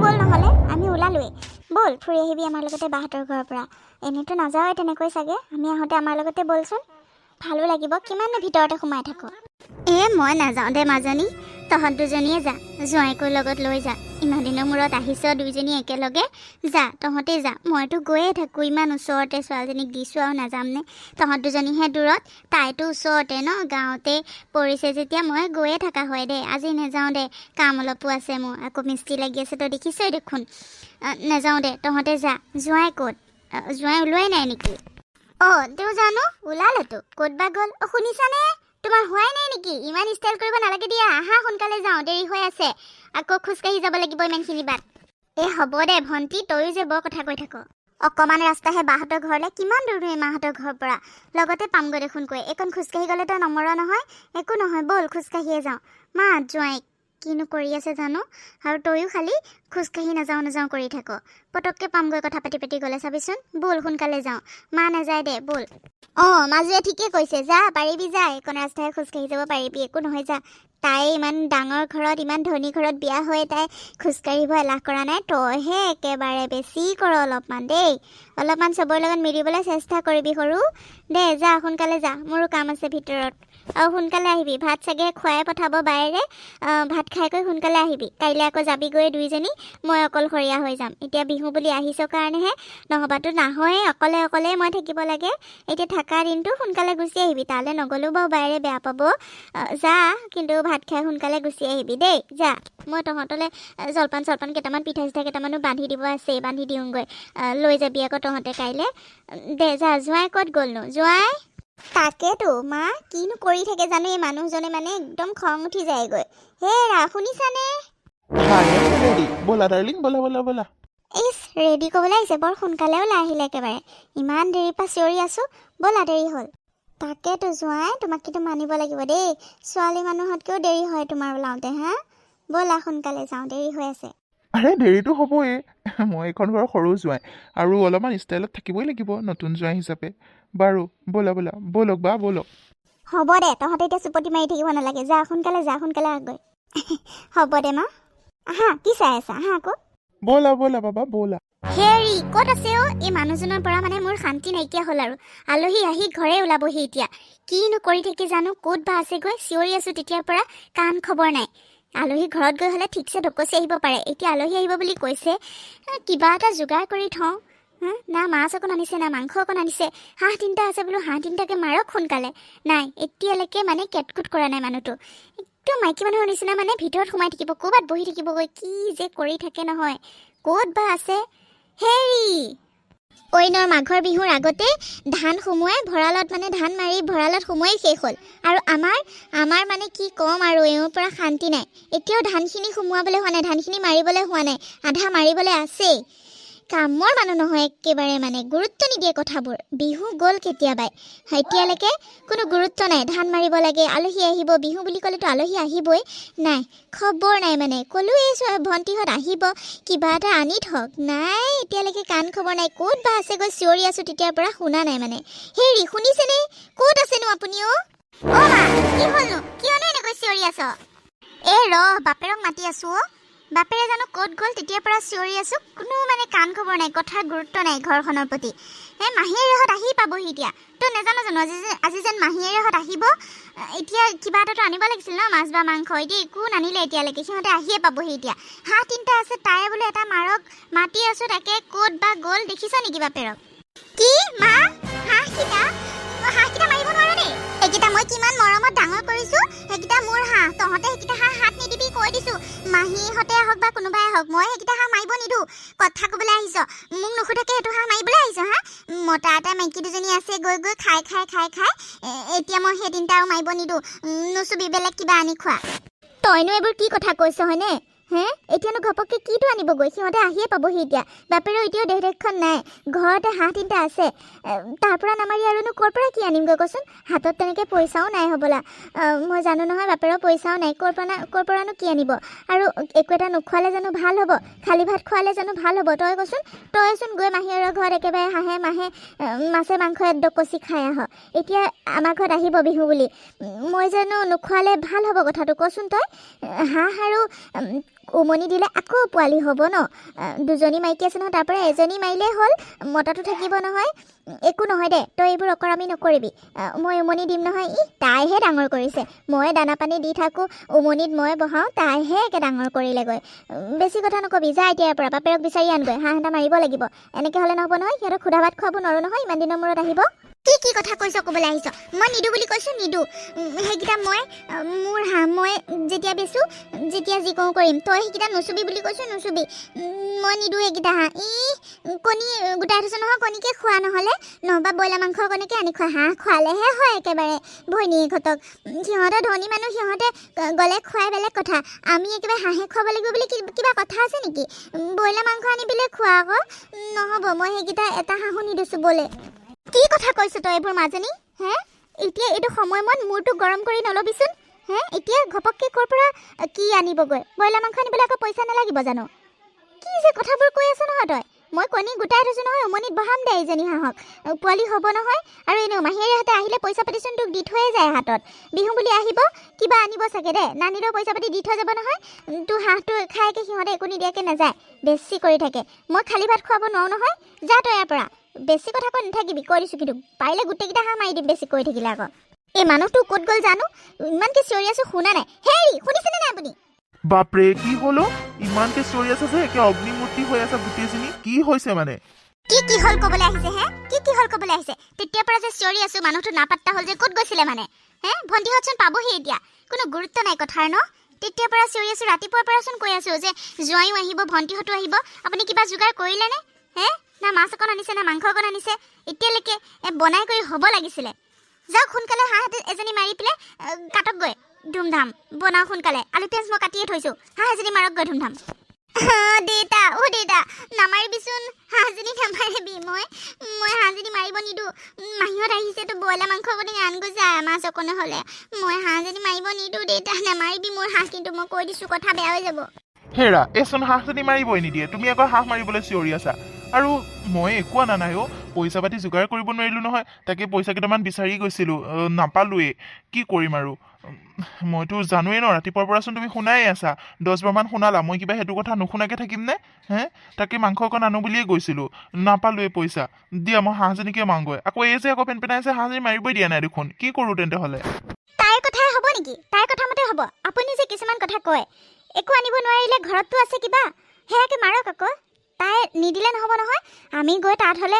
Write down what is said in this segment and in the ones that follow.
ব'ল নহ'লে আমি ওলালোৱেই। ব'ল ফুৰি আহিবি আমাৰ লগতে বাহঁতৰ ঘৰৰ পৰা। এনেইতো নাযাওঁৱে তেনেকৈ চাগে। আমি আহোঁতে আমাৰ লগতে ব'লচোন। ভালো লাগিব কিমাননো ভিতৰতে সোমাই থাকো। এ মই নাযাওঁ দে মাজনী তহঁত দুজনীয়ে যা জোঁৱাইকো লগত লৈ যা। ইমান দিনৰ মূৰত আহিছ দুইজনী একেলগে যা তহঁতে যা। মইতো গৈয়ে থাকোঁ ইমান ওচৰতে ছোৱালীজনীক দিছোঁ আৰু নাযামনে তহঁত দুজনীহে দূৰত তাইতো ওচৰতে ন গাঁৱতে পৰিছে যেতিয়া মই গৈয়ে থকা হয় দে। আজি নাযাওঁ দে কাম অলপো আছে মোৰ আকৌ মিস্ত্ৰী লাগি আছে তই দেখিছই দেখোন। নাযাওঁ দে তহঁতে যা। জোঁৱাই ক'ত? জোঁৱাই ওলোৱাই নাই নেকি? অঁ তেওঁ জানো? ওলালেতো। ক'ত বা গ'ল? শুনিছানে? তোমাৰ হোৱাই নাই নেকি? ইমান ষ্টাইল কৰিব নালাগে দিয়া। আহা সোনকালে যাওঁ। দেৰি হৈ আছে। আকৌ খোজকাঢ়ি যাব লাগিব ইমানখিনি বাট। এই হ'ব দে ভণ্টি তয়ো যে বৰ কথা কৈ থাক। অকণমান ৰাস্তাহে বাহঁতৰ ঘৰলৈ। কিমান দূৰ দূৰ মাহঁতৰ ঘৰৰ পৰা? লগতে পামগৈ দেখোন কৈ। এইকণ খোজকাঢ়ি গ'লে তই নহয়। একো নহয় ব'ল খোজকাঢ়িয়ে যাওঁ। মা জোঁৱাইক কিনো কৰি আছে জানো? আৰু তয়ো খালি খোজকাঢ়ি নাযাওঁ নাযাওঁ কৰি থাক। পটককৈ পামগৈ কথা পাতি পাতি গ'লে চাবিচোন। ব'ল সোনকালে যাওঁ। মা নাযায় দে ব'ল। অঁ মাজুৱে ঠিকে কৈছে যা পাৰিবি যা। এইকণ ৰাস্তাই খোজকাঢ়ি যাব পাৰিবি একো নহয় যা। তাই ইমান ডাঙৰ ঘৰত ইমান ধনী ঘৰত বিয়া হৈ তাই খোজকাঢ়িব এলাহ কৰা নাই। তইহে একেবাৰে বেছি কৰ অলপমান দেই। অলপমান চবৰে লগত মিলিবলৈ চেষ্টা কৰিবি সৰু। দে যা সোনকালে যা। মোৰো কাম আছে ভিতৰত। সোনকালে আহিবি। ভাত চাগে খুৱাই পঠাব বাইৰে ভাত খাই কৰি সোনকালে আহিবি। কাইলৈ আকৌ যাবিগৈ দুইজনী। মই অকলশৰীয়া হৈ যাম। এতিয়া বিহু বুলি আহিছ কাৰণেহে। নহবাতো নাহয়ে অকলে অকলে মই থাকিব লাগে। এতিয়া থকা দিনটো সোনকালে গুচি আহিবি। তালৈ নগ'লেও বাৰু বাইৰে বেয়া পাব। যা কিন্তু ভাত খাই সোনকালে গুচি আহিবি দেই। যা মই তহঁতলৈ জলপান চলপান কেইটামান পিঠা চিঠা কেইটামানো বান্ধি দিব আছে বান্ধি দিওঁগৈ। লৈ যাবি আকৌ তহঁতে কাইলৈ। দে যা জোঁৱাই ক'ত গ'লনো? জোঁৱাই তাকেতো মা কিনো কৰি থাকে জানো এই মানুহজনে মানে একদম খং উঠি যায়গৈ। হেৰা শুনিছানে? হাই ৰেডি ব'লা ডাৰ্লিং ব'লা ব'লা ব'লা। ইছ ৰেডি ক'বলৈ আহিছে বৰ সোনকালে ওলাই আহিলে একেবাৰে। ইমান দেৰিৰ পৰা চিঞৰি আছোঁ ব'লা দেৰি হ'ল। তাকেতো জোঁৱাই তোমাক কিন্তু মানিব লাগিব দেই। ছোৱালী মানুহতকৈও দেৰি হয় তোমাৰ ওলাওঁতে হা? ব'লা সোনকালে যাওঁ দেৰি হৈ আছে। আৰে দেৰিটো হ'বই। মই এইখন ঘৰৰ সৰু জোঁৱাই আৰু অলপমান ষ্টাইলত থাকিবই লাগিব নতুন জোঁৱাই হিচাপে। বাৰু ব'লা ব'লা ব'লক বা ব'লক। হ'ব দে তহঁতে এতিয়া চুপতি মাৰি থাকিব নালাগে। যা সোনকালে যা সোনকালে আগৈ হ'ব দে মা আহা কি চাই আছা? আহা আকৌ। ব'লা ব'লা বাবা ব'লা। হেৰি ক'ত আছে অ' এই মানুহজনৰ পৰা মানে মোৰ শান্তি নাইকিয়া হ'ল আৰু। আলহী আহি ঘৰে ওলাবহি এতিয়া। কিনো কৰি থাকি জানো ক'ত বা আছেগৈ? চিঞৰি আছোঁ তেতিয়াৰ পৰা কাণ খবৰ নাই। আলহী ঘৰত গৈ হ'লে ঠিকছে ঢকচি আহিব পাৰে। এতিয়া আলহী আহিব বুলি কৈছে কিবা এটা যোগাৰ কৰি থওঁ। না মাছ অকণ আনিছে না মাংস অকণ আনিছে। হাঁহ তিনিটা আছে বোলো হাঁহ তিনিটাকে মাৰক সোনকালে। নাই এতিয়ালৈকে মানে কেটকুট কৰা নাই মানুহটো। একদম মাইকী মানুহৰ নিচিনা মানে ভিতৰত সোমাই থাকিব ক'ৰবাত বহি থাকিবগৈ কি যে কৰি থাকে নহয়। ক'ত বা আছে? হেৰি! ঐনৰ মাঘৰ বিহুৰ আগতে ধান সোমোৱাই ভঁৰালত মানে ধান মাৰি ভঁৰালত সোমোৱাই শেষ হ'ল। আৰু আমাৰ আমাৰ মানে কি ক'ম আৰু এওঁৰ পৰা শান্তি নাই। এতিয়াও ধানখিনি সোমোৱাবলৈ হোৱা নাই ধানখিনি মাৰিবলৈ হোৱা নাই আধা মাৰিবলৈ আছেই। কামৰ মানুহ নহয়, একেবাৰে মানে গুৰুত্ব নিদিয়ে কথাবোৰ। বিহু গ'ল কেতিয়াবাই। এতিয়ালৈকে কোনো গুৰুত্ব নাই। ধান মাৰিব লাগে, আলহী আহিব, বিহু বুলি ক'লেতো আলহী আহিবই। নাই, খবৰ নাই মানে। ক'লোৱেই ছোৱা- ভণ্টিহঁত আহিব, কিবা এটা আনি থওক। নাই, এতিয়ালৈকে কাণ খবৰ নাই। ক'ত বা আছেগৈ চিঞৰি আছোঁ, তেতিয়াৰ পৰা শুনা নাই মানে। হেৰি শুনিছেনে? ক'ত আছেনো আপুনি অ' মা, কি হ'লনো? কিয়নো এনেকৈ চিঞৰি আছ? এই ৰ, বাপেৰক মাতি আছোঁ অ' বাপেৰে জানো ক'ত গ'ল তেতিয়াৰ পৰা চিঞৰি আছোঁ কোনো মানে কাণ খবৰ নাই কথাৰ গুৰুত্ব নাই ঘৰখনৰ প্ৰতি। এই মাহীয়েৰহঁত আহি পাবহি এতিয়া। তই নাজানো জানো আজি যে আজি যেন মাহীয়েৰহঁত আহিব আহ, এতিয়া কিবা এটাতো আনিব লাগিছিল ন মাছ বা মাংস এতিয়া একো নানিলে এতিয়ালৈকে সিহঁতে আহিয়ে পাবহি এতিয়া। হাঁহ তিনিটা আছে তাৰে বোলে এটা মাৰক মাতি আছোঁ তাকে ক'ত বা গ'ল দেখিছ নেকি বাপেৰক? কি? মা? হাঁহকেইটা? হাঁহকেইটা মাৰিব নোৱাৰো দেই মই কিমান মৰমত ডাঙৰ কৰিছোঁ সেইকেইটা মোৰ হাঁহ তহঁতে সেইকেইটা হাঁহ হাত নিদিবি কৈ দিছোঁ। মাহীহঁতে আহক বা কোনোবাই আহক মই সেইকেইটা হাঁহ মাৰিব নিদিওঁ। কথা ক'বলৈ আহিছ মোক নুসুধাকে সেইটো হাঁহ মাৰিবলৈ আহিছ হা? মতা এটা মাইকী দুজনী আছে গৈ গৈ খাই খাই খাই খাই এতিয়া মই সেই তিনিটা আৰু মাৰিব নিদিওঁ। নুচুবি বেলেগ কিবা আনি খোৱা। তইনো এইবোৰ কি কথা কৈছ হয়নে? হে এতিয়ানো ঘপককে কিটো আনিবগৈ সিহঁতে আহিয়ে পাবহি এতিয়া। বাপেৰেও এতিয়াও দেহ দেশখন নাই। ঘৰতে হাঁহ তিনিটা আছে। এ, তাৰ পৰা নামাৰি আৰুনো ক'ৰ পৰা কি আনিমগৈ কচোন? হাতত তেনেকৈ পইচাও নাই হ'বলা। মই জানো নহয় বাপেৰৰ পইচাও নাই। ক'ৰ পৰা ক'ৰ পৰানো কি আনিব? আৰু একো এটা নোখোৱালে জানো ভালো হ'ব? খালী ভাত খোৱালে জানো ভালো হ'ব? তই কচোন তইচোন গৈ মাহীৰৰ ঘৰত একেবাৰে হাঁহে মাহে মাছে মাংস একদকচি খাই আহ। এতিয়া আমাৰ ঘৰত আহিব বিহু বুলি। মই জানো নোখোৱালে ভালো হ'ব কথাটো। কচোন তই। হাঁহ আৰু উম, উমনি দিলে আকৌ পোৱালি হ'ব ন? দুজনী মাইকী আছে নহয় তাৰ পৰা এজনী মাৰিলেই হ'ল মতাটো থাকিব নহয়। একো নহয় দে তই এইবোৰ অকৰামি নকৰিবি। মই উমনি দিম নহয়। ই তাইহে ডাঙৰ কৰিছে। মই দানা পানী দি থাকোঁ উমনিত মই বহাওঁ তাইহে একে ডাঙৰ কৰিলেগৈ। বেছি কথা নকবি যা এতিয়াৰ পৰা বাপেৰক বিচাৰি আনগৈ। হাঁহ এটা মাৰিব লাগিব। এনেকৈ হ'লে নহ'ব নহয় সিহঁতক সুধা ভাত খুৱাব নোৱাৰোঁ নহয় ইমান দিনৰ মূৰত আহিব। কি কি কথা কৈছ ক'বলৈ আহিছ? মই নিদো বুলি কৈছোঁ নিদো। সেইকেইটা মই মোৰ হাঁহ মই যেতিয়া বেচোঁ যেতিয়া যি কওঁ কৰিম। তই সেইকেইটা নুচুবি বুলি কৈছোঁ নুচুবি। মই নিদো সেইকেইটা হাঁহ ই কণী গোটাই থৈছোঁ নহয় কণীকে খোৱা নহ'লে নহবা ব্ৰইলাৰ মাংস কণীকে আনি খোৱা। হাঁহ খোৱালেহে হয় একেবাৰে ভৈনীয়েকহঁতক উম, সিহঁতে ধনী মানুহ সিহঁতে গ'লে খুৱাই বেলেগ কথা। আমি একেবাৰে হাঁহে খুৱাব লাগিব বুলি কিবা কথা আছে নেকি? ব্ৰইলাৰ মাংস আনি পেলাই খোৱা আকৌ। নহ'ব মই সেইকেইটা এটা হাঁহো নিদিছোঁ চুবলৈ কি কথা কৈছ তই এইবোৰ মাজনী? হে? এতিয়া এইটো সময়মত মূৰটো গৰম কৰি নল'বিচোন। হে? এতিয়া ঘপককে ক'ৰ পৰা কি আনিবগৈ? ব্ৰইলাৰ মাংস আনিবলৈ আকৌ পইচা নালাগিব জানো? কি যে কথাবোৰ কৈ আছ নহয় তই? মই কণী গোটাই থৈছোঁ নহয় উমনিত বহাম দে এইজনী হাঁহক। পোৱালি হ'ব নহয় আৰু এনেও মাহীয়েৰহঁতে আহিলে পইচা পাতিচোন তোক দি থৈয়ে যায় হাতত। বিহু বুলি আহিব কিবা আনিব চাগে দে। নানিলেও পইচা পাতি দি থৈ যাব নহয় তোৰ হাঁহটো খাইকে সিহঁতে একো নিদিয়াকৈ নাযায়। বেছি কৰি থাকে। মই খালী ভাত খুৱাব নোৱাৰোঁ নহয়। যা তই ইয়াৰ পৰা। বেছি কথা কৈ নাথাকিবি কৈ দিছোঁ কিন্তু। পাৰিলে গোটেইকেইটা হাঁহ মাৰি দিম বেছি কৈ থাকিলে আকৌ। এই মানুহটো ক'ত গ'ল জানো? ইমানকৈ চিঞৰি আছোঁ শুনা নাই। হেৰি শুনিছেনে নাই আপুনি? বাপৰে কি হলো? ইমানকে চিঞৰি আছে যে একে অগ্নিমূৰ্তি হৈ আছে গোটেইজনী। কি হৈছে মানে? কি কি হ'ল ক'বলৈ আহিছে হে? কি কি হ'ল ক'বলৈ আহিছে? তেতিয়াৰ পৰা যে চিঞৰি আছোঁ মানুহটো নাপাত্তা হ'ল যে ক'ত গৈছিলে মানে? হে ভণ্টিহঁতচোন পাবহি এতিয়া। কোনো গুৰুত্ব নাই কথাৰ ন? তেতিয়াৰ পৰা চিঞৰি আছোঁ ৰাতিপুৱাৰ পৰাচোন কৈ আছোঁ যে জোৱাইও আহিব ভণ্টিহঁতো আহিব। আপুনি কিবা যোগাৰ কৰিলেনে? হে? না মাছ অকণ আনিছে না মাংস অকণ আনিছে এতিয়ালৈকে বনাই কৰি হ'ব লাগিছিলে। যাওক সোনকালে হাঁহ এজনী মাৰি পেলাই আহ, কাটকগৈ ধুমধাম বনাওঁ সোনকালে। আলু পিঁয়াজ মই কাটিয়ে থৈছোঁ হাঁহ এজনী মাৰকগৈ ধুমধাম। দেউতা অ' দেউতা নামাৰিবিচোন হাঁহজনী নামাৰিবি মই মই হাঁহজনী মাৰিব নিদিওঁ। মাহীহঁত আহিছেতো ব্ৰইলাৰ মাংস অকণে আন গৈছে মাছ অকণে হ'লে। মই হাঁহজনী মাৰিব নিদিওঁ দেউতা নামাৰিবি মোৰ হাঁহ কিন্তু মই কৈ দিছোঁ কথা বেয়া হৈ যাব। হেৰা এইচোন হাঁহজনী মাৰিবই নিদিয়ে তুমি আকৌ হাঁহ মাৰিবলৈ চিঞৰি আছা। আৰু মই একো অনা নাই অ' পইচা পাতি যোগাৰ কৰিব নোৱাৰিলোঁ নহয় তাকে পইচা কেইটামান বিচাৰি গৈছিলোঁ নাপালোৱেই। কি কৰিম আৰু? মইতো জানোৱেই ন ৰাতিপুৱাৰ পৰাচোন তুমি শুনাই আছা। দহ বাৰমান শুনালা মই কিবা সেইটো কথা নুশুনাকৈ থাকিমনে হে? তাকে মাংস অকণ আনো বুলিয়ে গৈছিলোঁ। নাপালোৱেই পইচা। দিয়া মই হাঁহজনীকে মাৰোগৈ। আকৌ এই যে আকৌ পেন পেনাইছে হাঁহজনী মাৰিবই দিয়া নাই দেখোন। কি কৰোঁ তেন্তে হ'লে? তাইৰ কথাই হ'ব নেকি? তাইৰ কথা মতে হ'ব। আপুনি যে কিছুমান কথা কয় একো আনিব নোৱাৰিলে ঘৰততো আছে কিবা? সেয়াকে মাৰক আকৌ। তাই নিদিলে নহ'ব নহয়। আমি গৈ তাত হ'লে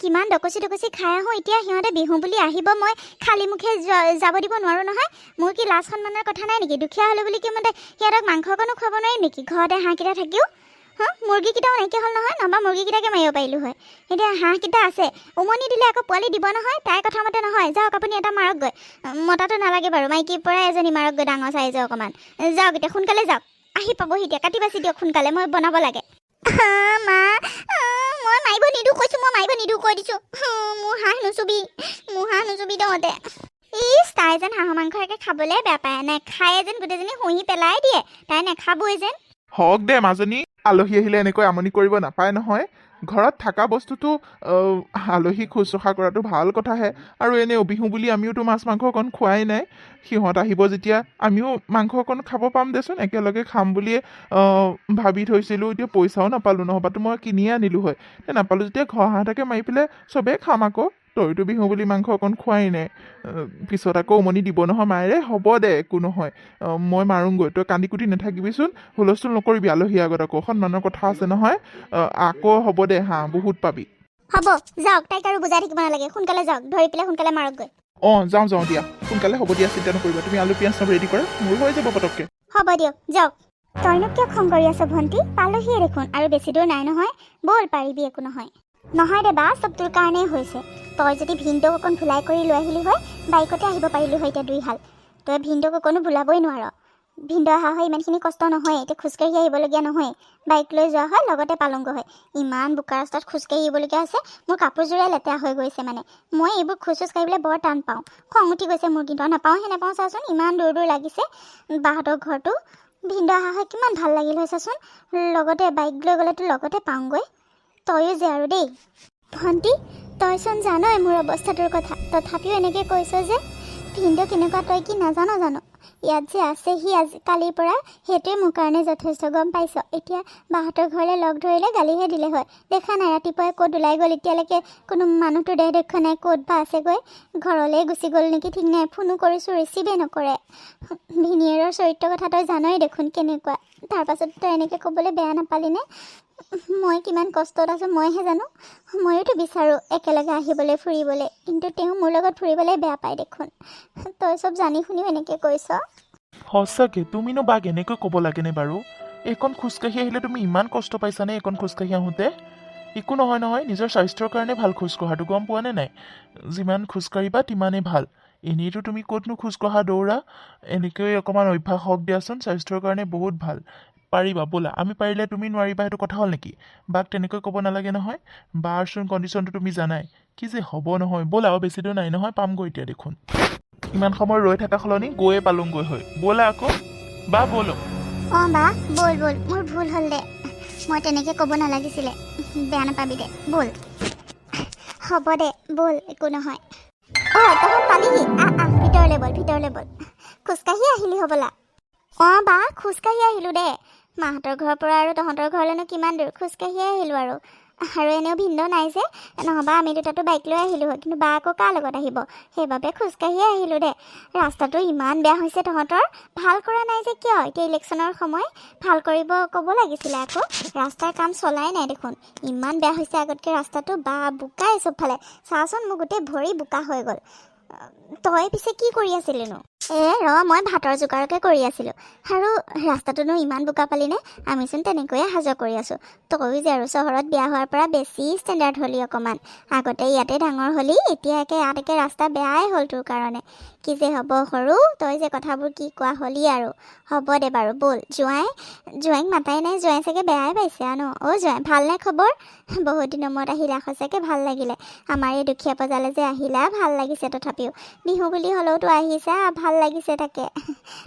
কিমান ডকচি ডকচি খাই আহোঁ। এতিয়া সিহঁতে বিহু বুলি আহিব মই খালী মুখে যাব দিব নোৱাৰোঁ নহয়। মোৰ কি লাজ সন্মানৰ কথা নাই নেকি? দুখীয়া হ'লো বুলি কি মতে সিহঁতক মাংস অকণো খুৱাব নোৱাৰিম নেকি? ঘৰতে হাঁহকেইটা থাকিও। হা মুৰ্গীকেইটাও নাইকিয়া হ'ল নহয় নহবা মুৰ্গীকেইটাকে মাৰিব পাৰিলোঁ হয়। এতিয়া হাঁহকেইটা আছে উমনি দিলে আকৌ পোৱালি দিব নহয় তাইৰ কথা মতে নহয়। যাওক আপুনি এটা মাৰকগৈ মতাটো নালাগে বাৰু মাইকীৰ পৰা এজনী মাৰকগৈ ডাঙৰ চাইজৰ অকণমান। যাওক এতিয়া সোনকালে যাওক। আহি পাবহি এতিয়া কাটি বাচি দিয়ক সোনকালে মই বনাব লাগে। মা মই মাৰিব নিদিওঁ কৈছোঁ মই মাৰিব নিদিওঁ কৈ দিছোঁ। মোৰ হাঁহ নুচুবি মোৰ হাঁহ নুচুবি তহঁতে ইছ তাই যেন হাঁহৰ মাংস একে খাবলৈ বেয়া পায় নেখায়ে যেন গোটেইজনী শুহি পেলাই দিয়ে তাই নেখাবই যেন। হওক দে মাজনী আলহী আহিলে এনেকৈ আমনি কৰিব নাপায় নহয়। ঘৰত থকা বস্তুটো আলহীক শুশ্ৰূষা কৰাটো ভাল কথাহে। আৰু এনেও বিহু বুলি আমিওতো মাছ মাংস অকণ খোৱাই নাই। সিহঁত আহিব যেতিয়া আমিও মাংস অকণ খাব পাম দেচোন। একেলগে খাম বুলিয়ে ভাবি থৈছিলোঁ। এতিয়া পইচাও নাপালোঁ নহবাতো মই কিনিয়ে আনিলোঁ হয় নাপালোঁ যেতিয়া ঘৰ হাঁহ এটাকে মাৰি পেলাই চবেই খাম আকৌ। তইতো বিহু বুলি মাংস অকণ খোৱাই নাই পিছত আকৌ উমনি দিব নহয় মায়েৰে হ'ব দে একো নহয়। মই মাৰোঁগৈ তই কান্দি কুটি নাথাকিবিচোন হুলস্থুল নকৰিবি আলহী আগত আকৌ সন্মানৰ কথা আছে নহয়। আকৌ হ'ব দে হাঁহ বহুত পাবি। হ'ব যাওক তাইক আৰু বুজাই থাকিব নালাগে সোনকালে যাওক ধৰি পেলাই সোনকালে মাৰকগৈ। অঁ যাওঁ যাওঁ দিয়া সোনকালে হ'ব দিয়া চিন্তা নকৰিবা তুমি আলু পিঁয়াজ চব ৰেডি কৰা মোৰ হৈ যাব পটককৈ হ'ব দিয়ক যাওক। তইনো কিয় খং কৰি আছ ভণ্টি? পালোহিয়ে দেখোন আৰু বেছি দূৰ নাই নহয় ব'ল পাৰিবি একো নহয়। নহয় দে বা চব তোৰ কাৰণেই হৈছে। তই যদি ভিনদেউক অকণ ভুলাই কৰি লৈ আহিলি হয় বাইকতে আহিব পাৰিলি হয় এতিয়া দুই হাল। তই ভিনদেউক অকণো ভুলাবই নোৱাৰ। ভিনদেউ অহা হয় ইমানখিনি কষ্ট নহয় এতিয়া খোজকাঢ়ি আহিবলগীয়া নহয়। বাইক লৈ যোৱা হয় লগতে পালংগৈ হয়। ইমান বোকা ৰাস্তাত খোজকাঢ়ি আহিবলগীয়া হৈছে মোৰ কাপোৰযোৰে লেতেৰা হৈ গৈছে মানে। মই এইবোৰ খোজ চোজ কাঢ়িবলৈ বৰ টান পাওঁ। খং উঠি গৈছে মোৰ কিন্তু। আৰু নাপাওঁহে নাপাওঁ চাচোন ইমান দূৰ দূৰ লাগিছে। বাহঁতৰ ঘৰটো ভিনদেউ অহা হয় কিমান ভাল লাগিল হয় চাচোন। লগতে বাইক লৈ গ'লেতো লগতে পাওঁগৈ। তয়ো যে আৰু দেই। ভণ্টি তইচোন জানই মোৰ অৱস্থাটোৰ কথা। তথাপিও এনেকৈ কৈছ যে ভিনদেউ কেনেকুৱা তই কি নাজান জানো? ইয়াত যে আছে সি আজি কালিৰ পৰা সেইটোৱে মোৰ কাৰণে যথেষ্ট গম পাইছ। এতিয়া বাহঁতৰ ঘৰলৈ লগ ধৰিলে গালিহে দিলে হয়। দেখা নাই ৰাতিপুৱাই ক'ত ওলাই গ'ল? এতিয়ালৈকে কোনো মানুহটো দেহ দেখা নাই ক'ত বা আছেগৈ? ঘৰলৈ গুচি গ'ল নেকি? ঠিক নাই ফোনো কৰিছোঁ ৰিচিভেই নকৰে। ভিনিয়েৰৰ চৰিত্ৰ কথা তই জানই দেখোন কেনেকুৱা। তাৰপাছত তই এনেকৈ ক'বলৈ বেয়া নাপালিনে মই কিমান কষ্টত আছোঁ মইহে জানো? ময়োতো বিচাৰোঁ একেলগে আহিবলৈ ফুৰিবলৈ। কিন্তু তেওঁ মোৰ লগত ফুৰিবলৈ বেয়া পায় দেখোন। তই চব জানি শুনিও এনেকৈ কৈছ? সঁচাকে তুমিনো বাক এনেকৈ ক'ব লাগেনে বাৰু? এইকণ খোজকাঢ়ি আহিলে তুমি ইমান কষ্ট পাইছানে এইকণ খোজকাঢ়ি আহোঁতে? একো নহয় নহয় নিজৰ স্বাস্থ্যৰ কাৰণে ভাল খোজকঢ়াটো গম পোৱা নে নাই? যিমান খোজকাঢ়িবা তিমানেই ভাল। এনেইতো তুমি ক'তনো খোজকঢ়া দৌৰা? এনেকৈ অকণমান অভ্যাস হওক দিয়াচোন স্বাস্থ্যৰ কাৰণে বহুত ভাল। পাৰিবা ব'লা আমি পাৰিলে তুমি নোৱাৰিবা সেইটো কথা হ'ল নেকি? বাক তেনেকৈ ক'ব নালাগে নহয়। বাৰচোন কণ্ডিশ্যনটো তুমি জানাই। কি যে হ'ব নহয়। ব'লা আৰু বেছি দূৰ নাই নহয় পামগৈ এতিয়া দেখোন। ইমান সময় ৰৈ থকা সলনি গৈয়ে পালোংগৈ হয় ব'লা আকৌ। বা ব'লো। অঁ বা ব'ল ব'ল। মোৰ ভুল হ'ল দে। মই তেনেকৈ ক'ব নালাগিছিলে। বেয়া নাপাবি দে। ব'ল। হ'ব দে। ব'ল একো নহয়। অঁ তহঁত পালিহি আহ আহ ভিতৰলৈ ব'ল ভিতৰলৈ ব'ল। খোজকাঢ়ি আহিলি হ'বলা। অঁ বা খোজকাঢ়ি আহিলোঁ দে। মাহঁতৰ ঘৰৰ পৰা আৰু তহঁতৰ ঘৰলৈনো কিমান দূৰ? খোজকাঢ়িয়ে আহিলোঁ আৰু। আৰু এনেও ভিন্দ নাই যে। নহ'বা আমি দুটাতো বাইক লৈ আহিলোঁ হয় কিন্তু বা আকৌ কাৰ লগত আহিব? সেইবাবে খোজকাঢ়িয়ে আহিলোঁ দে। ৰাস্তাটো ইমান বেয়া হৈছে তহঁতৰ? ভাল কৰা নাই যে কিয়? এতিয়া ইলেকশ্যনৰ সময়। ভাল কৰিব ক'ব লাগিছিলে আকৌ। ৰাস্তাৰ কাম চলাই নাই দেখোন। ইমান বেয়া হৈছে আগতকৈ ৰাস্তাটো। বা বোকাই চবফালে। চাচোন মোৰ গোটেই ভৰি বোকা হৈ গ'ল। তই পিছে কি কৰি আছিলিনো? এ ৰ মই ভাতৰ যোগাৰকে কৰি আছিলোঁ। আৰু ৰাস্তাটোনো ইমান বোকা পালিনে? আমিচোন তেনেকৈয়ে যোৱা কৰি আছোঁ। তয়ো যে আৰু চহৰত বিয়া হোৱাৰ পৰা বেছি ষ্টেণ্ডাৰ্ড হ'লি অকণমান আগতে ইয়াতে ডাঙৰ হ'লি এতিয়া একে ইয়াত একে ৰাস্তা বেয়াই হ'ল তোৰ কাৰণে। কি যে হ'ব সৰু তই যে কথাবোৰ কি কোৱা হ'লি আৰু। হ'ব দে বাৰু ব'ল। জোঁৱাই জোঁৱাইক মাতাই নাই জোঁৱাই চাগে বেয়াই পাইছে ন অ' জোঁৱাই ভালনে খবৰ? বহুত দিনৰ মূৰত আহিলা সঁচাকৈ ভাল লাগিলে। আমাৰ এই দুখীয়া বজাৰলৈ যে আহিলা ভাল লাগিছে তথাপিও। বিহু বুলি হ'লেওতো আহিছা ভাল লাগিছে তাকে।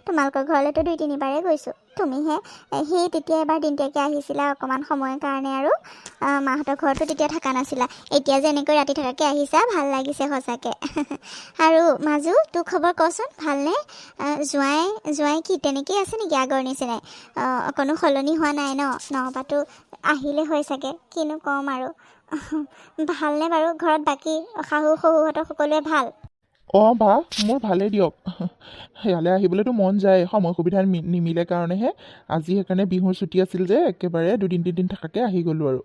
তোমালোকৰ ঘৰলৈতো দুই তিনিবাৰেই গৈছোঁ। তুমিহে সেই তেতিয়া এবাৰ দিনতীয়াকৈ আহিছিলা অকণমান সময়ৰ কাৰণে আৰু মাহঁতৰ ঘৰতো তেতিয়া থকা নাছিলা। এতিয়া যে এনেকৈ ৰাতি থকাকৈ আহিছা ভাল লাগিছে সঁচাকৈ। আৰু মাজু তোৰ খবৰ কচোন ভালনে? জোঁৱাই জোঁৱাই কি তেনেকেই আছে নেকি আগৰ নিচিনাই? অকণো সলনি হোৱা নাই ন? নহবাতো আহিলে হয় চাগে কিনো ক'ম আৰু। ভালনে বাৰু? ঘৰত বাকী শাহু শহুহঁতৰ সকলোৱে ভাল? অঁ বা মোৰ ভালেই দিয়ক। ইয়ালৈ আহিবলৈতো মন যায় সময় সুবিধা নিমিলে কাৰণেহে। আজি সেইকাৰণে বিহুৰ ছুটী আছিল যে একেবাৰে দুদিন তিনিদিন থকাকৈ আহি গ'লোঁ আৰু।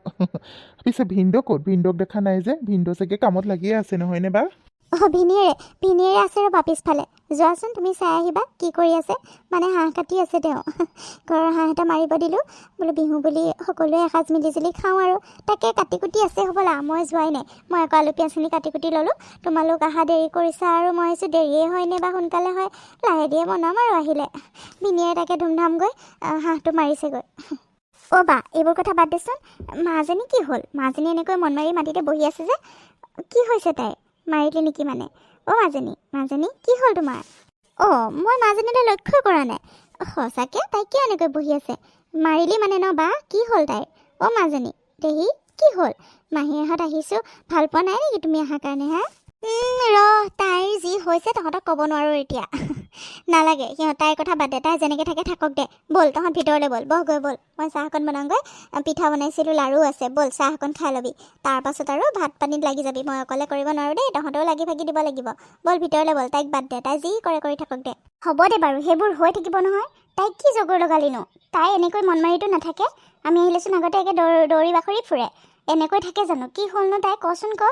পিছে ভিনদেউ ক'ত? ভিনদেউক দেখা নাই যে? ভিনদেউ চাগে কামত লাগিয়ে আছে নহয়নে বা? অঁ ভিনিয়েৰে ভিনিয়েৰে আছে ৰ'বা পিছফালে। যোৱাচোন তুমি চাই আহিবা কি কৰি আছে। মানে হাঁহ কাটি আছে তেওঁ। ঘৰৰ হাঁহ এটা মাৰিব দিলোঁ। বোলো বিহু বুলি সকলোৱে এসাঁজ মিলি জুলি খাওঁ আৰু। তাকে কাটি কুটি আছে হ'বলা মই যোৱাই নাই। মই আকৌ আলু পিঁয়াজখিনি কাটি কুটি ল'লোঁ। তোমালোক অহা দেৰি কৰিছা আৰু মই ভাবিছোঁ দেৰিয়ে হয়নে বা সোনকালে হয় লাহে ধীৰে বনাম আৰু আহিলে। ভিনিয়েৰে তাকে ধুমধামগৈ হাঁহটো মাৰিছেগৈ। অ' বা এইবোৰ কথা বাদ দেচোন। মাজনী কি হ'ল? মাজনী এনেকৈ মন মাৰি মাটিতে বহি আছে যে। কি হৈছে তাইৰ? মাৰিলি নেকি মানে? অ' মাজনী মাজনী কি হ'ল তোমাৰ? অ' মই মাজনীলৈ লক্ষ্য কৰা নাই। সঁচাকৈ তাই কিয় এনেকৈ বহি আছে? মাৰিলি মানে ন বা? কি হ'ল তাইৰ? অ' মাজনী দেহি কি হ'ল? মাহীহঁত আহিছোঁ ভাল পোৱা নাই নেকি তুমি অহাৰ কাৰণে হা? ৰ তাইৰ যি হৈছে তহঁতক ক'ব নোৱাৰোঁ এতিয়া। নালাগে সিহঁত তাইৰ কথা বাদ দে তাই যেনেকৈ থাকে থাকক দে। ব'ল তহঁত ভিতৰলৈ ব'ল। বহগৈ ব'ল। মই চাহ অকণ বনাওঁগৈ পিঠা বনাইছিলোঁ লাৰু আছে। ব'ল চাহ অকণ খাই ল'বি। তাৰপাছত আৰু ভাত পানীত লাগি যাবি। মই অকলে কৰিব নোৱাৰোঁ দেই তহঁতেও লাগি ভাগি দিব লাগিব। ব'ল ভিতৰলৈ ব'ল তাইক বাদ দে। তাই যি কৰে কৰি থাকক দে। হ'ব দে বাৰু সেইবোৰ হৈ থাকিব নহয়। তাইক কি জগৰ লগালিনো? তাই এনেকৈ মন মাৰিতো নাথাকে। আমি আহিলেচোন আগতে একে দৌৰ দৌৰি বাখৰি ফুৰে। এনেকৈ থাকে জানো? কি হ'লনো তাই? কচোন ক।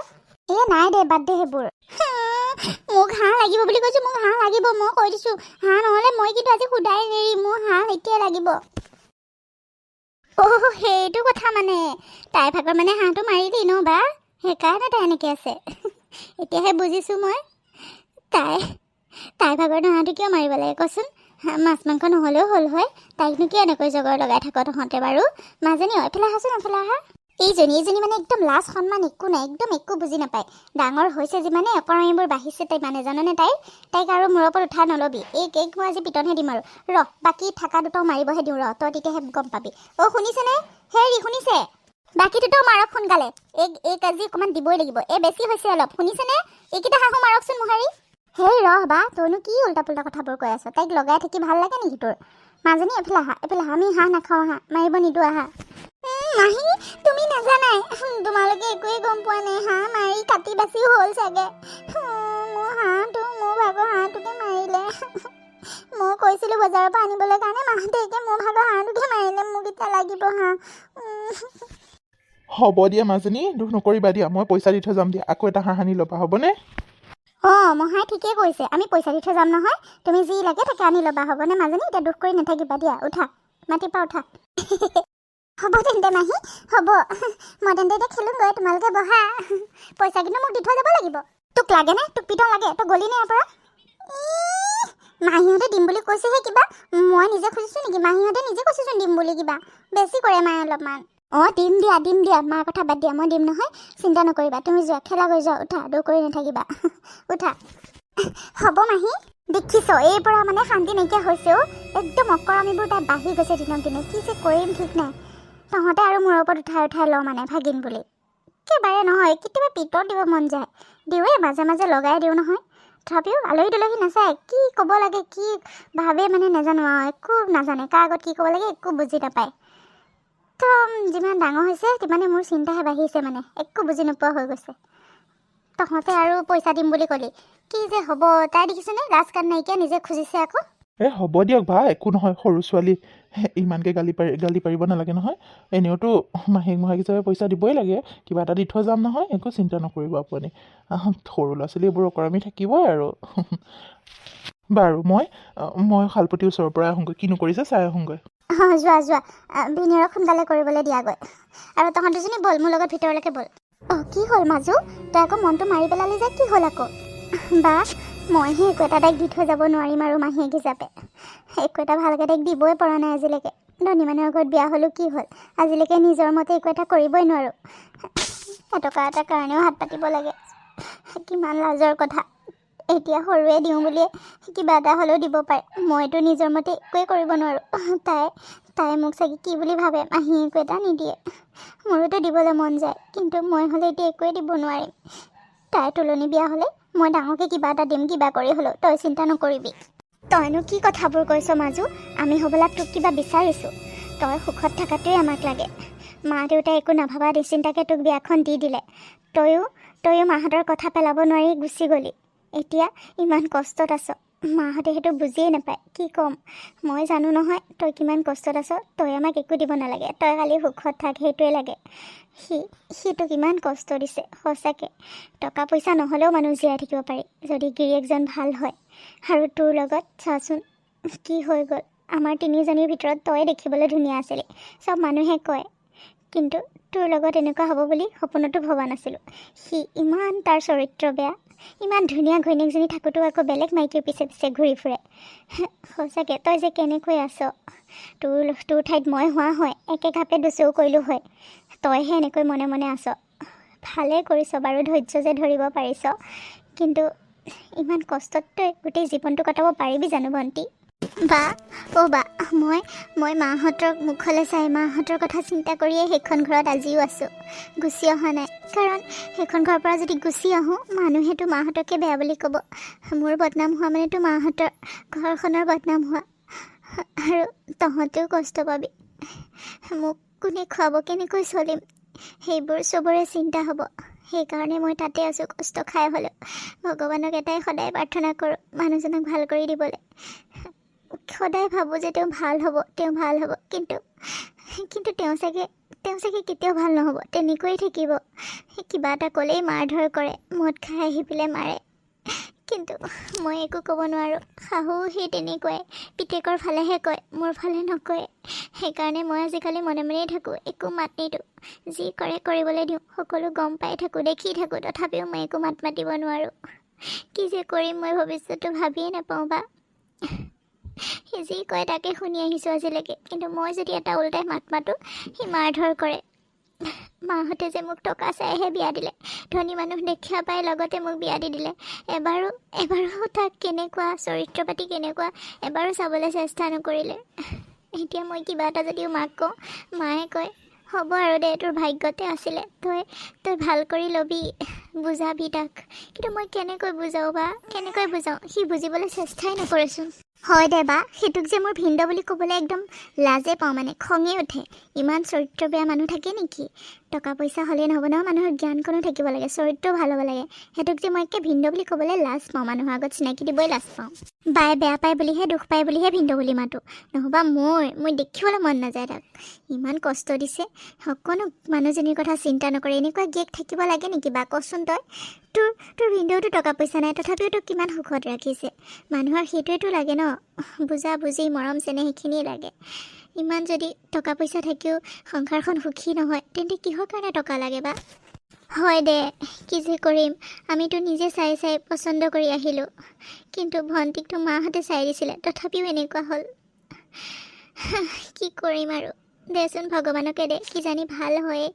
এ নাই দে বাদ দে সেইবোৰ। মোক হাঁহ লাগিব বুলি কৈছোঁ মোক হাঁহ লাগিব মই কৈ দিছোঁ। হাঁহ নহ'লে মই কিন্তু আজি সুধাই নেৰি মোৰ হাঁহ এতিয়া লাগিব। অ' সেইটো কথা মানে। তাই ভাগৰ মানে হাঁহটো মাৰিলি ন বা? সেইকাৰণে তাই এনেকৈ আছে। এতিয়াহে বুজিছোঁ মই। তাই তাই ভাগৰ হাঁহটো কিয় মাৰিব লাগে কচোন? মাছ মাংস নহ'লেও হ'ল হয়। তাইকনো কিয় এনেকৈ জগৰ লগাই থাক তহঁতে বাৰু? মাজনী অ, এইফালে আহাচোন এইফালে আহা। এইজনী এইজনী মানে একদম লাজ সন্মান একো নাই একদম একো বুজি নাপায়। ডাঙৰ হৈছে যিমানে অকৰামিবোৰ বাঢ়িছে তাই মানে জাননে তাইৰ তাইক আৰু মূৰৰ ওপৰত উঠাই নল'বি। এই কেক মই আজি পিটনহে দিম আৰু। ৰ বাকী থাকা দুটাও মাৰিবহে দিওঁ ৰ তই তেতিয়াহে গম পাবি। অ' শুনিছেনে? হেৰি শুনিছে? বাকী দুটাও মাৰক সোনকালে। এই এইক আজি অকণমান দিবই লাগিব। এই বেছি হৈছে অলপ। শুনিছেনে? এইকেইটা হাঁহো মাৰকচোন মোহাৰি। হেই ৰহ বা তইনো কি উল্টা পুল্টা কথাবোৰ কৈ আছ? তাইক লগাই থাকি ভাল লাগে নেকি তোৰ? মাজনী এইফালে আহা এইফালে আহা আমি হাঁহ নাখাওঁ আহা মাৰিব নিদিওঁ আহা। মাহী তুমি নাজানাই। হুম, তোমালোকে একোৱেই গম পোৱা নাই। হাঁহ মাৰি কাটি বাচি হ'ল চাগে। মোৰ হাঁহটো মোৰ ভাগৰ হাঁহটোকে মাৰিলে। মই কৈছিলোঁ বজাৰৰ পৰা আনিবলৈ কাৰণে মাহঁতে এতিয়া মোৰ ভাগৰ হাঁহটোকে মাৰিলে। মোক এতিয়া লাগিব হাঁহ। হ'ব দিয়া মাজনী। দুখ নকৰিবা দিয়া। মই পইচা দি থৈ যাম দিয়া। আকৌ এটা হাঁহ আনি ল'বা হ'বনে? অঁ মহাই ঠিকেই কৈছে। আমি পইচা দি থৈ যাম নহয়। তুমি যি লাগে তাকে আনি ল'বা। হ'বনে মাজনী? এতিয়া দুখ কৰি নাথাকিবা দিয়া। উঠা। মাতিপা উঠা। হ'ব তেন্তে মাহী হ'ব। মই তেন্তে এতিয়া খেলোঁগৈ তোমালোকে বহা। পইচা কিন্তু মোক দি থৈ যাব লাগিব। তোক লাগেনে তোক পিতন লাগে। তই গলি নে ইয়াৰ পৰা? মাহীহঁতে দিম বুলি কৈছেহে কিবা। মই নিজে খুজিছোঁ নেকি? মাহীহঁতে নিজে কৈছেচোন দিম বুলি কিবা। বেছি কৰে মায়ে অলপমান। অঁ দিম দিয়া দিম দিয়া। মাৰ কথা বাদ দিয়া। মই দিম নহয়। চিন্তা নকৰিবা। তুমি যোৱা। খেলা কৰি যোৱা। উঠা। দৌৰ কৰি নাথাকিবা। উঠা। হ'ব মাহী। দেখিছ এই পৰা মানে শান্তি নাইকিয়া হৈছে অ' একদম অকৰামিবোৰ তাই বাঢ়ি গৈছে দিনক দিনে। কি যে কৰিম ঠিক নাই। তহঁতে আৰু মূৰৰ ওপৰত উঠাই উঠাই লওঁ মানে ভাগিন বুলি। একেবাৰে নহয় কেতিয়াবা পিতত দিব মন যায়। দিওঁৱে মাজে মাজে লগাই দিওঁ নহয়। তথাপিও আলহী দুলহী নাচায়। কি ক'ব লাগে কি ভাবে মানে নাজানো আৰু একো নাজানে। কাৰ আগত কি ক'ব লাগে একো বুজি নাপায়। একদম যিমান ডাঙৰ হৈছে সিমানে মোৰ চিন্তাহে বাঢ়িছে মানে। একো বুজি নোপোৱা হৈ গৈছে। তহঁতে আৰু পইচা দিম বুলি ক'লি। কি যে হ'ব তাই দেখিছেনে? লাজ কাণ নাইকিয়া নিজে খুজিছে আকৌ। এ হ'ব দিয়ক বা একো নহয় সৰু ছোৱালী। ইমানকৈ গালি পাৰি গালি পাৰিব নালাগে নহয়। এনেওতো মাহেক মাহেক হিচাপে পইচা দিবই লাগে কিবা এটা দি থৈ যাম নহয় একো চিন্তা নকৰিব আপুনি। সৰু ল'ৰা ছোৱালী এইবোৰ অকৰামি থাকিবই আৰু। বাৰু মই মই শালপতিৰ ওচৰৰ পৰা আহোঁগৈ। কিনো কৰিছে চাই আহোঁগৈ। অঁ যোৱা যোৱা। ভিনিয়ৰক সোনকালে কৰিবলৈ দিয়াগৈ আৰু তহঁত দুজনী ব'ল মোৰ লগত ভিতৰলৈকে ব'ল। অঁ কি হ'ল মাজু? তই আকৌ মনটো মাৰি পেলালি যে কি হ'ল আকৌ? বা মইহে একো এটা তাইক দি থৈ যাব নোৱাৰিম আৰু মাহীয়েক হিচাপে। একো এটা ভালকৈ তাইক দিবই পৰা নাই আজিলৈকে। ধনী মানুহৰ ঘৰত বিয়া হ'লোঁ কি হ'ল? আজিলৈকে নিজৰ মতে একো এটা কৰিবই নোৱাৰোঁ। এটকা এটাৰ কাৰণেও হাত পাতিব লাগে। কিমান লাজৰ কথা। এতিয়া সৰুৱে দিওঁ বুলিয়ে কিবা এটা হ'লেও দিব পাৰে। মইতো নিজৰ মতে একোৱেই কৰিব নোৱাৰোঁ। তাই তাই মোক চাগে কি বুলি ভাবে? মাহী একো এটা নিদিয়ে। মোৰোতো দিবলৈ মন যায়। কিন্তু মই হ'লে এতিয়া একোৱেই দিব নোৱাৰিম। তাই তুলনি বিয়া হ'লে মই ডাঙৰকৈ কিবা এটা দিম কিবা কৰি হ'লেও। তই চিন্তা নকৰিবি। তইনো কি কথাবোৰ কৈছ মাজু? আমি হ'বলা তোক কিবা বিচাৰিছোঁ। তই সুখত থকাটোৱে আমাক লাগে। মা দেউতাই একো নাভাবা নিচিন্তাকৈ তোক বিয়াখন দি দিলে। তয়ো তয়ো মাহঁতৰ কথা পেলাব নোৱাৰি গুচি গ'লি। এতিয়া ইমান কষ্টত আছ। মাহঁতে সেইটো বুজিয়ে নাপায়। কি ক'ম? মই জানো নহয় তই কিমান কষ্টত আছ। তই আমাক একো দিব নালাগে। তই খালি সুখত থাক সেইটোৱে লাগে। সি সি তোক ইমান কষ্ট দিছে সঁচাকৈ। টকা পইচা নহ'লেও মানুহ জীয়াই থাকিব পাৰি। যদি গিৰিয়েকজন ভাল হয়। আৰু তোৰ লগত চাচোন কি হৈ গ'ল। আমাৰ তিনিজনীৰ ভিতৰত তই দেখিবলৈ ধুনীয়া আছিলি চব মানুহে কয়। কিন্তু তোৰ লগত এনেকুৱা হ'ব বুলি সপোনতো ভবা নাছিলোঁ। সি ইমান তাৰ চৰিত্ৰ বেয়া ইমান ধুনীয়া ঘৈণীয়েকজনী থাকোঁতেও আকৌ বেলেগ মাইকীৰ পিছে পিছে ঘূৰি ফুৰে। সঁচাকৈ তই যে কেনেকৈ আছ তোৰ তোৰ ঠাইত মই হোৱা হয় একে ঘাপে দুচৌ কৰিলোঁ হয়। তইহে এনেকৈ মনে মনে আছ। ভালেই কৰিছ বাৰু ধৈৰ্য যে ধৰিব পাৰিছ। কিন্তু ইমান কষ্টত তই গোটেই জীৱনটো কটাব পাৰিবি জানো ভণ্টি? বা অ' বা মই মই মাহঁতৰ মুখলৈ চাই মাহঁতৰ কথা চিন্তা কৰিয়ে সেইখন ঘৰত আজিও আছোঁ গুচি অহা নাই। কাৰণ সেইখন ঘৰৰ পৰা যদি গুচি আহোঁ মানুহেতো মাহঁতকে বেয়া বুলি ক'ব। মোৰ বদনাম হোৱা মানেতো মাহঁতৰ ঘৰখনৰ বদনাম হোৱা। আৰু তহঁতেও কষ্ট পাবি। মোক কোনে খুৱাব কেনেকৈ চলিম? সেইবোৰ চবৰে চিন্তা হ'ব। সেইকাৰণে মই তাতে আছোঁ কষ্ট খাই হ'লেও ভগৱানক এটাই সদায় প্ৰাৰ্থনা কৰোঁ মানুহজনক ভাল কৰি দিবলৈ। সদায় ভাবোঁ যে তেওঁ ভাল হ'ব তেওঁ ভাল হ'ব কিন্তু কিন্তু তেওঁ চাগে তেওঁ চাগে কেতিয়াও ভাল নহ'ব তেনেকৈয়ে থাকিব। কিবা এটা ক'লেই মাৰ ধৰ কৰে মদ খাই আহি পেলাই মাৰে। কিন্তু মই একো ক'ব নোৱাৰোঁ। শাহু সেই তেনেকুৱাই পিতেকৰ ফালেহে কয় মোৰ ফালে নকয়। সেইকাৰণে মই আজিকালি মনে মনেই থাকোঁ একো মাত নিদিওঁ। যি কৰে কৰিবলৈ দিওঁ সকলো গম পাই থাকোঁ দেখি থাকোঁ তথাপিও মই একো মাত মাতিব নোৱাৰোঁ। কি যে কৰিম মই ভৱিষ্যতটো ভাবিয়ে নাপাওঁ বা। সি যি কয় তাকে শুনি আহিছোঁ আজিলৈকে কিন্তু মই যদি এটা ওলটাই মাত মাতোঁ সি মাৰধৰ কৰে। মাহঁতে যে মোক টকা চাইহে বিয়া দিলে ধনী মানুহ দেখা পাই লগতে মোক বিয়া দি দিলে এবাৰো এবাৰো তাক কেনেকুৱা চৰিত্ৰ পাতি কেনেকুৱা এবাৰো চাবলৈ চেষ্টা নকৰিলে। এতিয়া মই কিবা এটা যদিও মাক কওঁ মায়ে কয় হ'ব আৰু দে তোৰ ভাগ্যতে আছিলে তই তই ভাল কৰি ল'বি বুজাবি তাক। কিন্তু মই কেনেকৈ বুজাওঁ বা কেনেকৈ বুজাওঁ সি বুজিবলৈ চেষ্টাই নকৰেচোন। হয় দে বা সেইটোক যে মোৰ ভিন্দ বুলি ক'বলৈ একদম লাজে পাওঁ মানে খঙে উঠে। ইমান চৰিত্ৰ বেয়া মানুহ থাকে নেকি? টকা পইচা হ'লেই নহ'ব নহয় মানুহৰ জ্ঞানকণো থাকিব লাগে চৰিত্ৰও ভাল হ'ব লাগে। সেইটোক যে মই একে ভিন্দ বুলি ক'বলৈ লাজ পাওঁ মানুহৰ আগত চিনাকি দিবই লাজ পাওঁ। বাই বেয়া পায় বুলিহে দুখ পায় বুলিহে ভিন্দ বুলি মাতোঁ। নহ'বা মোৰ মই দেখিবলৈ মন নাযায় তাক। ইমান কষ্ট দিছে। অকণো মানুহজনীৰ কথা চিন্তা নকৰে। এনেকুৱা গিয়েক থাকিব লাগে নেকি? বা কচোন তই? তোৰ তোৰ ভিন্দেওতো টকা পইচা নাই তথাপিও তোক কিমান সুখত ৰাখিছে। মানুহৰ সেইটোৱেতো লাগে ন? বুজা বুজি মৰম চেনেহ সেইখিনিয়ে লাগে। ইমান যদি টকা পইচা থাকিও সংসাৰখন সুখী নহয় তেন্তে কিহৰ কাৰণে টকা লাগে বা? হয় দে কি যে কৰিম আমিতো নিজে চাই চাই পচন্দ কৰি আহিলোঁ। কিন্তু ভণ্টিকতো মাহঁতে চাই দিছিলে তথাপিও এনেকুৱা হ'ল। কি কৰিম আৰু? দেচোন ভগৱানকে দে কিজানি ভাল হয়।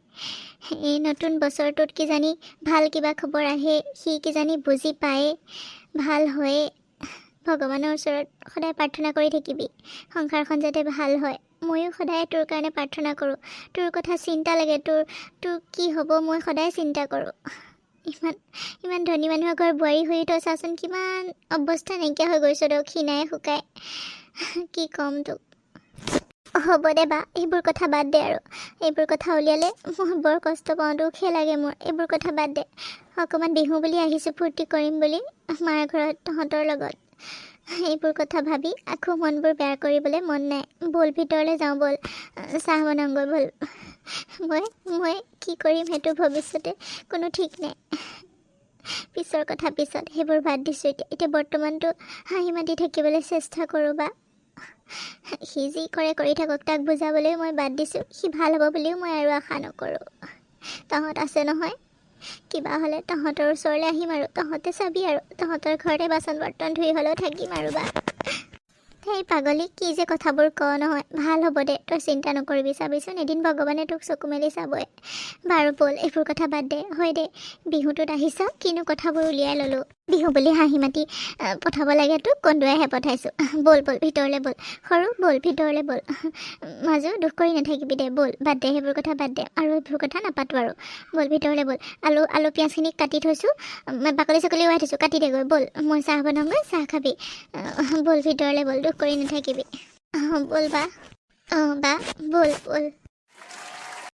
এই নতুন বছৰটোত কিজানি ভাল কিবা খবৰ আহে সি কিজানি বুজি পায়। ভাল হয়ে। ভগৱানৰ ওচৰত সদায় প্ৰাৰ্থনা কৰি থাকিবি সংসাৰখন যাতে ভাল হয়। ময়ো সদায় তোৰ কাৰণে প্ৰাৰ্থনা কৰোঁ। তোৰ কথা চিন্তা লাগে তোৰ তোৰ কি হ'ব মই সদায় চিন্তা কৰোঁ। ইমান ইমান ধনী মানুহৰ ঘৰ বোৱাৰী হৈ তই চাচোন কিমান অৱস্থা নাইকিয়া হৈ গৈছ তই ক্ষীণাই শুকাই। কি ক'ম তোক। হ'ব দে বা এইবোৰ কথা বাদ দে আৰু। এইবোৰ কথা উলিয়ালে মই বৰ কষ্ট পাওঁ দুখহে লাগে মোৰ। এইবোৰ কথা বাদ দে। অকণমান বিহু বুলি আহিছোঁ ফূৰ্তি কৰিম বুলি মাৰ ঘৰত তহঁতৰ লগত। এইবোৰ কথা ভাবি আকৌ মনবোৰ বেয়া কৰিবলৈ মন নাই। ব'ল, ভিতৰলৈ যাওঁ ব'ল। চাহ বনাওঁগৈ ব'ল। মই মই কি কৰিম সেইটো ভৱিষ্যতে কোনো ঠিক নাই। পিছৰ কথা পিছত, সেইবোৰ বাদ দিছোঁ এতিয়া। এতিয়া বৰ্তমানটো হাঁহি মাতি থাকিবলৈ চেষ্টা কৰোঁ বা। সি যি কৰে, কৰি থাকক, তাক বুজাবলৈও মই বাদ দিছোঁ। সি ভালো হ'ব বুলিও মই আৰু আশা নকৰোঁ। তহঁত আছে নহয়? কিবা হ'লে তহঁতৰ ওচৰলৈ আহিম আৰু। তহঁতে চাবি আৰু। তহঁতৰ ঘৰতে বাচন বৰ্তন ধুই হ'লেও থাকিম আৰু বা। সেই পাগলী কি যে কথাবোৰ কওঁ নহয়। ভাল হ'ব দে তই চিন্তা নকৰিবি। চাবিচোন এদিন ভগৱানে তোক চকু মেলি চাবই। বাৰু ব'ল এইবোৰ কথা বাদ দে। হয় দে বিহুটোত আহিছ কিনো কথাবোৰ উলিয়াই ল'লোঁ। বিহু বুলি হাঁহি মাতি পঠাব লাগে তোক কন্দুৱাইহে পঠাইছোঁ। ব'ল ব'ল ভিতৰলৈ ব'ল। সৰু ব'ল ভিতৰলৈ ব'ল। মাজু দুখ কৰি নাথাকিবি দে ব'ল। বাদ দে সেইবোৰ কথা বাদ দে। আৰু এইবোৰ কথা নাপাতোঁ আৰু। ব'ল ভিতৰলৈ ব'ল। আলু আলু পিঁয়াজখিনি কাটি থৈছোঁ। বাকলি চাকলি উৰাই থৈছোঁ কাটি দেগৈ। ব'ল মই চাহ বনাওঁগৈ চাহ খাবি। ব'ল ভিতৰলৈ ব'ল দুখ কৰি নাথাকিবি। ব'ল বা। অঁ বা ব'ল ব'ল।